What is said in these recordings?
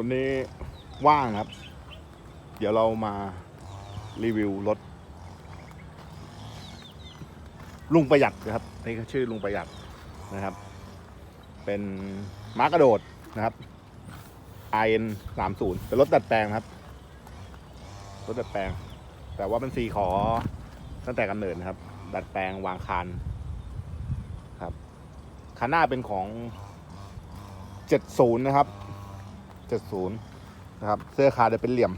วันนี้ว่างครับ เดี๋ยวเรามารีวิวรถ ลุงประหยัดนะครับ นี่ก็ชื่อลุงประหยัดนะครับ เป็นม้ากระโดดนะครับ IN 3 0เป็นรถดัดแปลงครับ รถดัดแปลง แต่ว่าเป็นสีขอตั้งแต่กำเนิดนะครับ ดัดแปลงวางคานครับคันหน้าเป็นของ70นะครับ 70นะครับเสื้อคาจะเป็นเหลี่ยม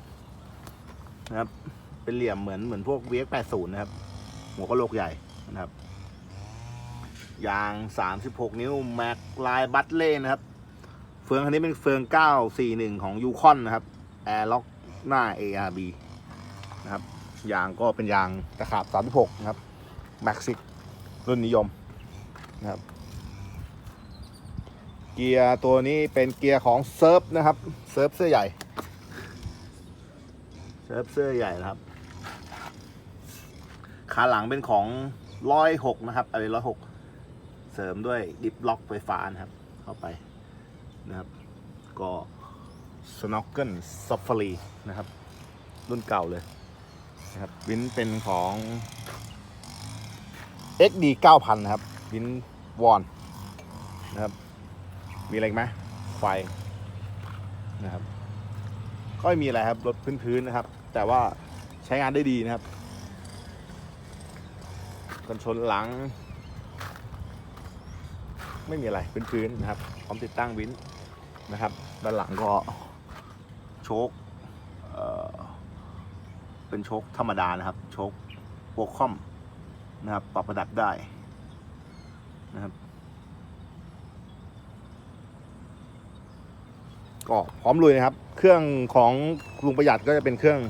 นะครับเป็นเหลี่ยมเหมือนเหมือนพวก VX 80 นะครับ หัวกะโหลกใหญ่นะครับยาง 36 นิ้วแม็กลายบัตเล่นะครับ เฟืองคันนี้เป็นเฟือง 941 ของยูคอนนะครับแอร์ล็อกหน้า ARB นะครับยางก็เป็นยางตะขาบ 36 นะครับแม็กซิกรุ่นนิยมนะครับ เกียร์ตัวนี้เป็นเกียร์ของเซิร์ฟนะครับ เซิร์ฟเสื้อใหญ่ เซิร์ฟเสื้อใหญ่นะครับ ขาหลังเป็นของร้อยหกนะครับอะไรร้อยหกเสริมด้วยดิฟล็อกไฟฟ้านะครับ เข้าไปนะครับ ก็ s n o c k e l Safari นะครับ รุ่นเก่าเลยนะครับวินเป็นของ XD 9000 นะครับวินวอนนะครับ มีอะไรไหมไฟนะครับ ก็ไม่มีอะไรครับรถพื้นๆนะครับ แต่ว่าใช้งานได้ดีนะครับกันชนหลัง ไม่มีอะไรพื้นๆนะครับพร้อมติดตั้งวินนะครับ ด้านหลังก็โชคเอ่อเป็นโชคธรรมดานะครับ โชคโปรคอมนะครับ ปรับระดับได้นะครับ ก็พร้อมลุยนะครับ เครื่องของลุงประหยัดก็จะเป็นเครื่อง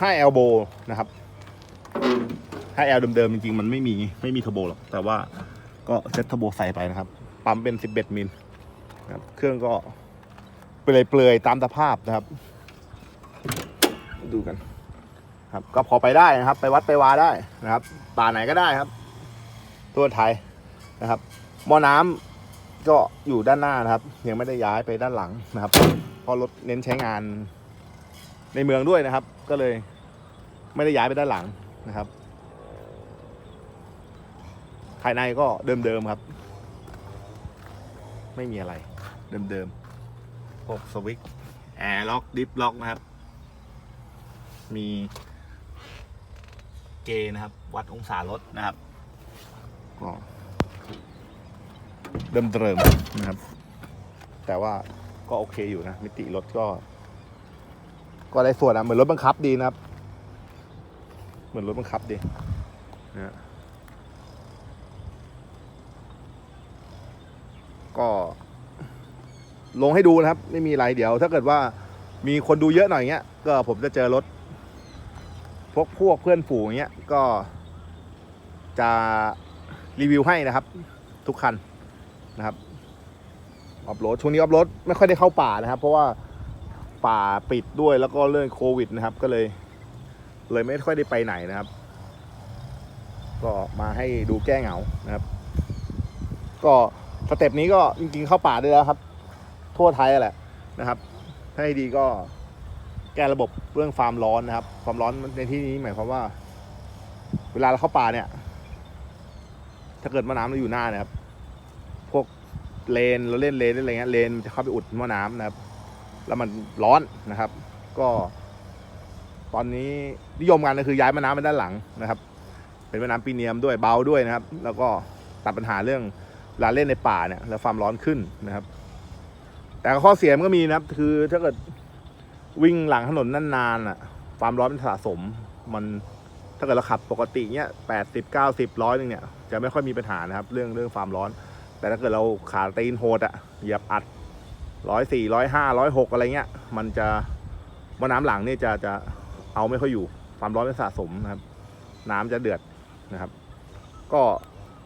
5 e l b o นะครับ 5 L เดิมๆจริงๆ มันไม่มีไม่มีเทอร์โบหรอก แต่ว่าก็เซ็ตเทอร์โบใส่ไปนะครับ ปั๊มเป็น 11 มิลนะครับ เครื่องก็เปลือยๆตามสภาพนะครับ ดูกันครับ ก็พอไปได้นะครับ ไปวัดไปวาได้นะครับป่าไหนก็ได้ครับตัวไทยนะครับหม้อน้ำ ก็อยู่ด้านหน้านะครับ ยังไม่ได้ย้ายไปด้านหลังนะครับเพราะรถเน้นใช้งานในเมืองด้วยนะครับ ก็เลยไม่ได้ย้ายไปด้านหลังนะครับ ภายในก็เดิมๆครับ ไม่มีอะไร เดิมๆพวกสวิตช์แอร์ล็อกดิฟล็อกนะครับ มีเกนะครับ วัดองศารถนะครับก็ เดิมๆนะครับ แต่ว่าก็โอเคอยู่นะ มิติรถก็ ก็ได้ส่วนอะเหมือนรถบังคับดีนะครับ เหมือนรถบังคับดีนะก็ลงให้ดูนะครับ ไม่มีอะไรเดี๋ยว ถ้าเกิดว่ามีคนดูเยอะหน่อยเงี้ย ก็ผมจะเจอรถ พวกพวกเพื่อนฝูงเงี้ย ก็จะรีวิวให้นะครับ ทุกคัน นะครับออฟโรดช่วงนี้ออฟโรดไม่ค่อยได้เข้าป่านะครับ เพราะว่าป่าปิดด้วยแล้วก็เรื่องโควิดนะครับ ก็เลย เลยไม่ค่อยได้ไปไหนนะครับ ก็มาให้ดูแก้เหงานะครับ ก็สเต็ปนี้ก็จริงๆเข้าป่าได้แล้วครับ ทั่วไทยแหละนะครับ ถ้าให้ดีก็แก้ระบบเรื่องความร้อนนะครับ ความร้อนในที่นี้หมายความว่า เวลาเราเข้าป่าเนี่ย ถ้าเกิดมะน้ำเราอยู่หน้านะครับ พวกเลนเราเล่นเลนเล่นอะไรเงี้ยเลนมันจะเข้าไปอุดหม้อน้ำนะครับ แล้วมันร้อนนะครับ ก็ ตอนนี้นิยมกันก็คือย้ายแม่น้ำไปด้านหลังนะครับ เป็นแม่น้ำปีเนียมด้วยเบาด้วยนะครับ แล้วก็ตัดปัญหาเรื่องเวลาเล่นในป่าเนี่ยแล้วความร้อนขึ้นนะครับ แต่ข้อเสียมันก็มีนะครับ คือถ้าเกิดวิ่งหลังถนนนานๆอะ ความร้อนมันสะสม มันถ้าเกิดเราขับปกติเนี้ยแปดสิบเก้าสิบร้อยหนึ่งเนี่ยจะไม่ค่อยมีปัญหานะครับ เรื่องเรื่องความร้อน แต่ถ้าเกิดเราขาตีนโหดอะเหยียบอัดร้อยสี่ร้อยห้าร้อยหกอะไรเงี้ย มันจะว่าน้ำหลังนี่จะจะเอาไม่ค่อยอยู่ ความร้อนมันสะสมนะครับ น้ำจะเดือดนะครับ ก็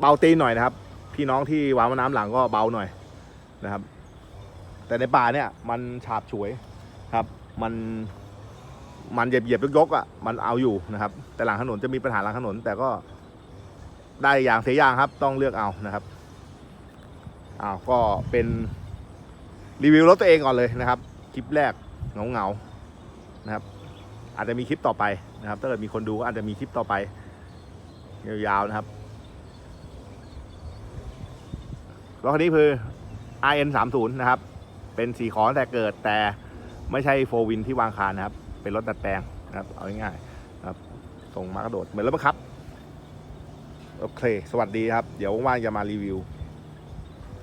เบาตีนหน่อยนะครับ พี่น้องที่วางว่าน้ำหลังก็เบาหน่อยนะครับ แต่ในป่าเนี่ยมันฉาบฉวยครับ มันมันเหยียบเหยียบยกๆอะมันเอาอยู่นะครับ แต่หลังถนนจะมีปัญหาหลังถนน แต่ก็ได้อย่างเสียอย่างครับ ต้องเลือกเอานะครับ อ้าวก็เป็นรีวิวรถตัวเองก่อนเลยนะครับ คลิปแรกเงาเงาๆนะครับ อาจจะมีคลิปต่อไปนะครับ ถ้าเกิดมีคนดูก็อาจจะมีคลิปต่อไปยาวๆนะครับรถคันนี้คือ RN 3 0นะครับ เป็นสีขอตั้งแต่เกิดแต่ไม่ใช่โฟวินที่วางคานนะครับ เป็นรถดัดแปลงนะครับ เอาง่ายๆนะครับ ส่งมากระโดด เหมือนรถบังคับ โอเค สวัสดีครับ เดี๋ยวว่างๆจะมารีวิว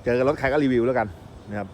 เจอกันรถใครก็รีวิวแล้วกันนะครับ